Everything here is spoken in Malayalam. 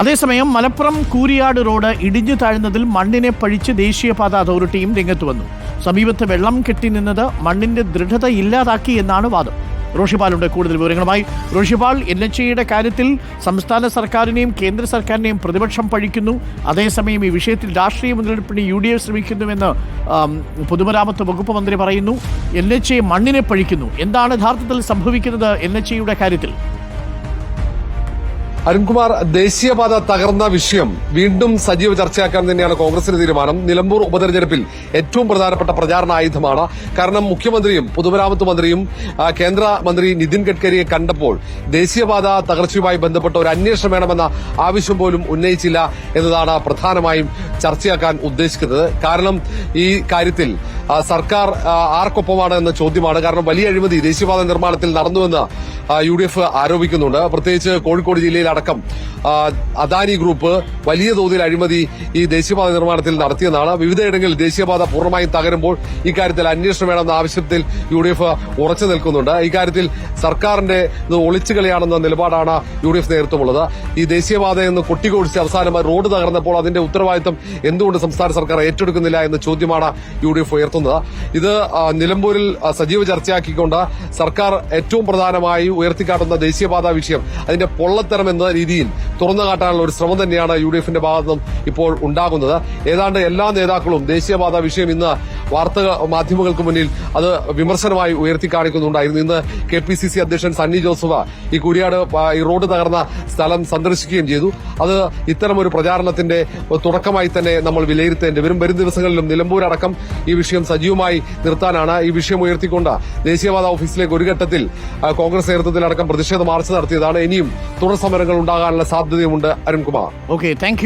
അതേസമയം മലപ്പുറം കൂരിയാട് റോഡ് ഇടിഞ്ഞു താഴ്ന്നതിൽ മണ്ണിനെ പഴിച്ച് ദേശീയപാത അതോറിറ്റിയും രംഗത്ത് വന്നു. സമീപത്ത് വെള്ളം കെട്ടി നിന്നത് മണ്ണിന്റെ ദൃഢത ഇല്ലാതാക്കി എന്നാണ് വാദം. റോഷിപാലുണ്ട് കൂടുതൽ വിവരങ്ങളുമായി. റോഷിപാൽ എൻ എച്ച് എയുടെ കാര്യത്തിൽ സംസ്ഥാന സർക്കാരിനെയും കേന്ദ്ര സർക്കാരിനെയും പ്രതിപക്ഷം പഴിക്കുന്നു. അതേസമയം ഈ വിഷയത്തിൽ രാഷ്ട്രീയ മുന്നെടുപ്പിന് യു ഡി എഫ് ശ്രമിക്കുന്നുവെന്ന് പൊതുമരാമത്ത് വകുപ്പ് മന്ത്രി പറയുന്നു. എൻ എച്ച് എ മണ്ണിനെ പഴിക്കുന്നു. എന്താണ് യഥാർത്ഥത്തിൽ സംഭവിക്കുന്നത് എൻ എച്ച് എയുടെ കാര്യത്തിൽ? അരുൺകുമാർ ദേശീയപാത തകർന്ന വിഷയം. വീണ്ടും സജീവ ചർച്ചയാക്കാൻ തന്നെയാണ് കോൺഗ്രസിന്റെ തീരുമാനം. നിലമ്പൂർ ഉപതെരഞ്ഞെടുപ്പിൽ ഏറ്റവും പ്രധാനപ്പെട്ട പ്രചാരണ ആയുധമാണ്. കാരണം മുഖ്യമന്ത്രിയും പൊതുമരാമത്ത് മന്ത്രിയും കേന്ദ്രമന്ത്രി കേന്ദ്ര മന്ത്രി നിതിൻ ഗഡ്കരിയെ കണ്ടപ്പോൾ ദേശീയപാത തകർച്ചയുമായി ബന്ധപ്പെട്ട ഒരു അന്വേഷണം വേണമെന്ന ആവശ്യം പോലും ഉന്നയിച്ചില്ല എന്നതാണ് പ്രധാനമായും ചർച്ചയാക്കാൻ ഉദ്ദേശിക്കുന്നത്. കാരണം ഈ കാര്യത്തിൽ സർക്കാർ ആർക്കൊപ്പമാണ് എന്ന ചോദ്യമാണ്. കാരണം വലിയ അഴിമതി ദേശീയപാത നിർമ്മാണത്തിൽ നടന്നുവെന്ന് യു ഡി എഫ് ആരോപിക്കുന്നുണ്ട്. പ്രത്യേകിച്ച് കോഴിക്കോട് ജില്ലയിൽ അടക്കം അദാനി ഗ്രൂപ്പ് വലിയ തോതിൽ അഴിമതി ഈ ദേശീയപാത നിർമ്മാണത്തിൽ നടത്തിയെന്നാണ്. വിവിധയിടങ്ങളിൽ ദേശീയപാത പൂർണമായും തകരുമ്പോൾ ഇക്കാര്യത്തിൽ അന്വേഷണം വേണമെന്ന ആവശ്യത്തിൽ യു ഡി എഫ് ഉറച്ചു നിൽക്കുന്നുണ്ട്. ഇക്കാര്യത്തിൽ സർക്കാരിന്റെ ഒളിച്ചുകളിയാണെന്ന നിലപാടാണ് യു ഡി എഫ് നേതൃത്വമുള്ളത്. ഈ ദേശീയപാത എന്ന് കൊട്ടിക്കൊടിച്ച് അവസാനമായി റോഡ് തകർന്നപ്പോൾ അതിന്റെ ഉത്തരവാദിത്തം എന്തുകൊണ്ട് സംസ്ഥാന സർക്കാർ ഏറ്റെടുക്കുന്നില്ല എന്ന ചോദ്യമാണ് യു ഡി എഫ് ഉയർത്തുന്നത്. ഇത് നിലമ്പൂരിൽ സജീവ ചർച്ചയാക്കിക്കൊണ്ട് സർക്കാർ ഏറ്റവും പ്രധാനമായി ഉയർത്തിക്കാട്ടുന്ന ദേശീയപാത വിഷയം അതിന്റെ പൊള്ളത്തരം എന്ന രീതിയിൽ തുറന്നു കാട്ടാനുള്ള ഒരു ശ്രമം തന്നെയാണ് യു ഡി എഫിന്റെ ഭാഗത്തും ഇപ്പോൾ ഉണ്ടാകുന്നത്. ഏതാണ്ട് എല്ലാ നേതാക്കളും ദേശീയപാത വിഷയം ഇന്ന് വാർത്താ മാധ്യമങ്ങൾക്ക് മുന്നിൽ അത് വിമർശനമായി ഉയർത്തി കാണിക്കുന്നുണ്ടായിരുന്നു. ഇന്ന് കെ പി സി സി അധ്യക്ഷൻ സണ്ണി ജോസഫ് ഈ കുരിയാട് ഈ റോഡ് തകർന്ന സ്ഥലം സന്ദർശിക്കുകയും ചെയ്തു. അത് ഇത്തരം ഒരു പ്രചാരണത്തിന്റെ തുടക്കമായി തന്നെ നമ്മൾ വിലയിരുത്തേണ്ടി വരും. വരും ദിവസങ്ങളിലും നിലമ്പൂരടക്കം ഈ വിഷയം സജീവമായി നിർത്താനാണ് ഈ വിഷയം ഉയർത്തിക്കൊണ്ട് ദേശീയപാത ഓഫീസിലേക്ക് ഒരു ഘട്ടത്തിൽ കോൺഗ്രസ് നേതൃത്വത്തിലടക്കം പ്രതിഷേധ മാർച്ച് നടത്തിയതാണ്. ഇനിയും തുടർ സമരങ്ങൾ ഉണ്ടാകാനുള്ള സാധ്യതയുമുണ്ട് അരുൺകുമാർ. Okay thank